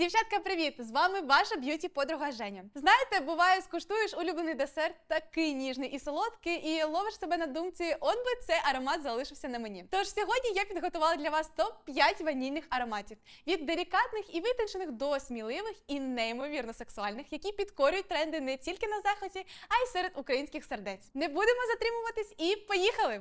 Дівчатка, привіт! З вами ваша б'юті подруга Женя. Знаєте, буває, скуштуєш улюблений десерт, такий ніжний і солодкий, і ловиш себе на думці, от би цей аромат залишився на мені. Тож сьогодні я підготувала для вас топ 5 ванільних ароматів від делікатних і витончених до сміливих і неймовірно сексуальних, які підкорюють тренди не тільки на заході, а й серед українських сердець. Не будемо затримуватись і поїхали!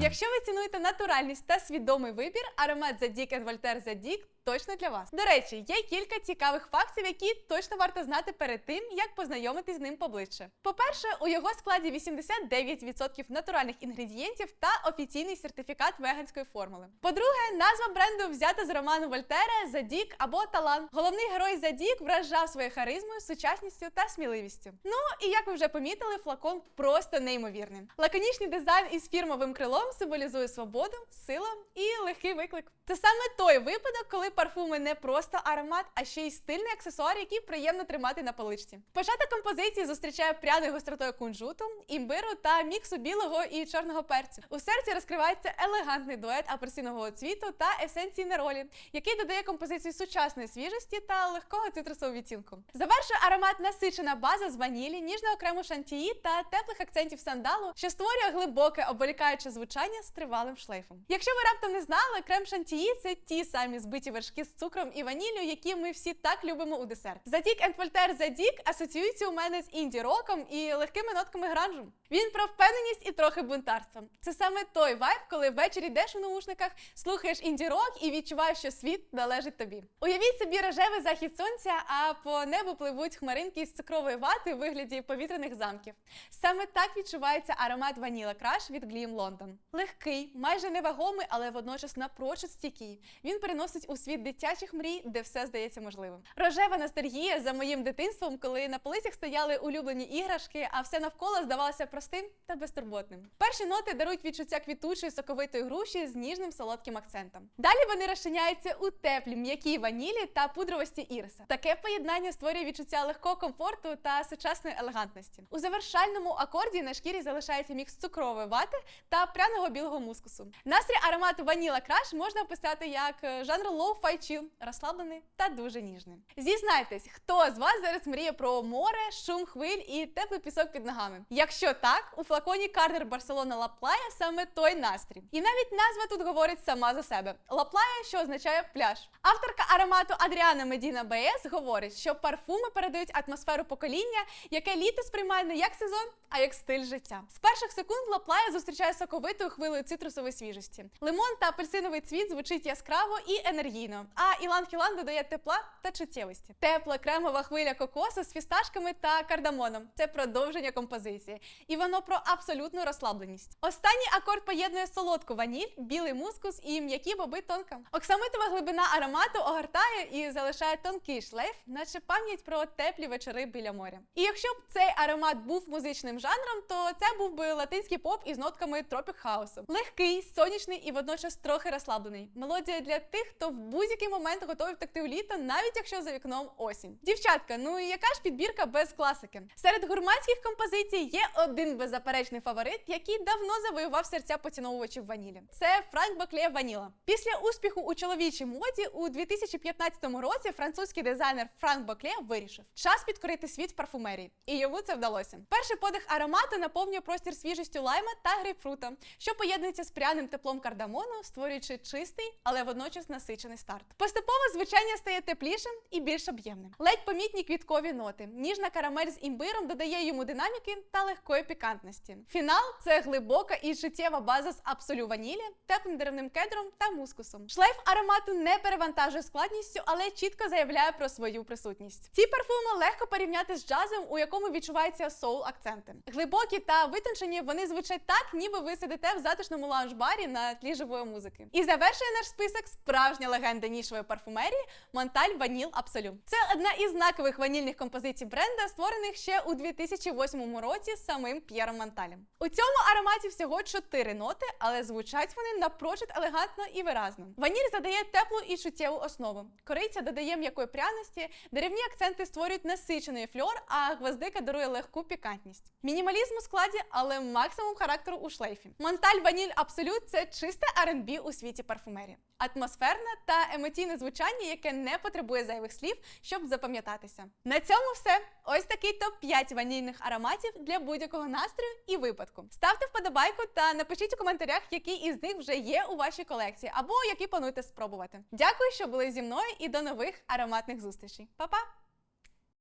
Якщо ви цінуєте натуральність та свідомий вибір, аромат Zadig Вольтер Voltaire Zadig точно для вас. До речі, є кілька цікавих фактів, які точно варто знати перед тим, як познайомитись з ним поближче. По-перше, у його складі 89% натуральних інгредієнтів та офіційний сертифікат веганської формули. По-друге, назва бренду взята з роману Вольтера Задік або Талан. Головний герой Задік вражав своєю харизмою, сучасністю та сміливістю. Ну і як ви вже помітили, флакон просто неймовірний. Лаконічний дизайн із фірмовим крилом символізує свободу, силу і легкий виклик. Це саме той випадок, коли парфуми не просто аромат, а ще й стильний аксесуар, який приємно тримати на поличці. Початок композиції зустрічає пряною гостротою кунжуту, імбиру та міксу білого і чорного перцю. У серці розкривається елегантний дует апельсинового цвіту та есенції неролі, який додає композиції сучасної свіжості та легкого цитрусового відтінку. Завершує аромат насичена база з ванілі, ніжного крему шантії та теплих акцентів сандалу, що створює глибоке обволікаюче звучання з тривалим шлейфом. Якщо ви раптом не знали, крем шантії це ті самі збиті вершки з цукром і ваніллю, які ми всі так любимо у десерт. Задік Voltaire Задік асоціюється у мене з інді-роком і легкими нотками гранжу. Він про впевненість і трохи бунтарства. Це саме той вайб, коли ввечері йдеш у наушниках, слухаєш інді-рок і відчуваєш, що світ належить тобі. Уявіть собі рожевий захід сонця, а по небу пливуть хмаринки з цукрової вати у вигляді повітряних замків. Саме так відчувається аромат Vanilla Crush від Gleam London. Легкий, майже невагомий, але водночас напрочуд стійкий. Він переносить у світ дитячих мрій, де все здається можливим. Рожева ностальгія за моїм дитинством, коли на полицях стояли улюблені іграшки, а все навколо здавалося простим та безтурботним. Перші ноти дарують відчуття квітучої соковитої груші з ніжним солодким акцентом. Далі вони розчиняються у теплі, м'якій ванілі та пудровості іриса. Таке поєднання створює відчуття легкого комфорту та сучасної елегантності. У завершальному акорді на шкірі залишається мікс цукрової вати та пряного білого мускусу. Настрій аромату Vanilla Crush можна описати як е, жанр low-fi chill, розслаблений та дуже ніжний. Зізнайтесь, хто з вас зараз мріє про море, шум хвиль і теплий пісок під ногами? Якщо так, у флаконі Кардер Барселона Лаплая саме той настрій. І навіть назва тут говорить сама за себе: Лаплая, що означає пляж. Авторка аромату Адріана Медіна БС говорить, що парфуми передають атмосферу покоління, яке літо сприймає не як сезон, а як стиль життя. З перших секунд Лаплая зустрічає соковитою хвилею цитрусової свіжості. Лимон та апельсиновий цвіт звучить яскраво і енергійно. А Ілан Хілан додає тепла та чуттєвості. Тепла кремова хвиля кокосу з фісташками та кардамоном. Це продовження композиції. І воно про абсолютну розслабленість. Останній акорд поєднує солодку ваніль, білий мускус і м'які боби тонка. Оксамитова глибина аромату огортає і залишає тонкий шлейф, наче пам'ять про теплі вечори біля моря. І якщо б цей аромат був музичним жанром, то це був би латинський поп із нотками тропік хаусу. Легкий, сонячний і водночас трохи розслаблений. Мелодія для тих, хто в будь-який момент готовий втекти у літо, навіть якщо за вікном осінь. Дівчатка, ну і яка ж підбірка без класики? Серед гурманських композицій є один беззаперечний фаворит, який давно завоював серця поціновувачів ванілі. Це Франк Бакле Ваніла. Після успіху у чоловічій моді у 2015 році французький дизайнер Франк Бакле вирішив час підкорити світ парфумерії, і йому це вдалося. Перший подих аромату наповнює простір свіжістю лайма та грейпфрута, що поєднується з пряним теплом кардамону, створюючи чистий, але водночас насичений старт. Поступово звучання стає теплішим і більш об'ємним. Ледь помітні квіткові ноти. Ніжна карамель з імбиром додає йому динаміки та легкої пікантності. Фінал це глибока і життєва база з абсолю ванілі, теплим деревним кедром та мускусом. Шлейф аромату не перевантажує складністю, але чітко заявляє про свою присутність. Ці парфуми легко порівняти з джазом, у якому відчуваються соул акценти. Глибокі та витончені вони звучать так, ніби ви сидите в затишному лаунж-барі на тлі живої музики. І завершує наш список справжня легенда нішової парфумерії Монталь Ваніл Абсолю. Це одна із знакових ванільних композицій бренда, створених ще у 2008 році самим П'єром Монталем. У цьому ароматі всього чотири ноти, але звучать вони напрочуд елегантно і виразно. Ваніль задає теплу і чуттєву основу. Кориця додає м'якої пряності, деревні акценти створюють насичений фльор, а гвоздика дарує легку пікантність. Мінімалізм у складі, але максимум характеру у шлейфі. Монталь Ваніль Абсолют це чисте R&B у світі парфумерії. Атмосферне та емоційне звучання, яке не потребує зайвих слів, щоб запам'ятатися. На цьому все. Ось такий топ 5 ванільних ароматів для будь-якого настрою і випадку. Ставте вподобайку та напишіть у коментарях, який із них вже є у вашій колекції, або які плануєте спробувати. Дякую, що були зі мною, і до нових ароматних зустрічей. Па-па!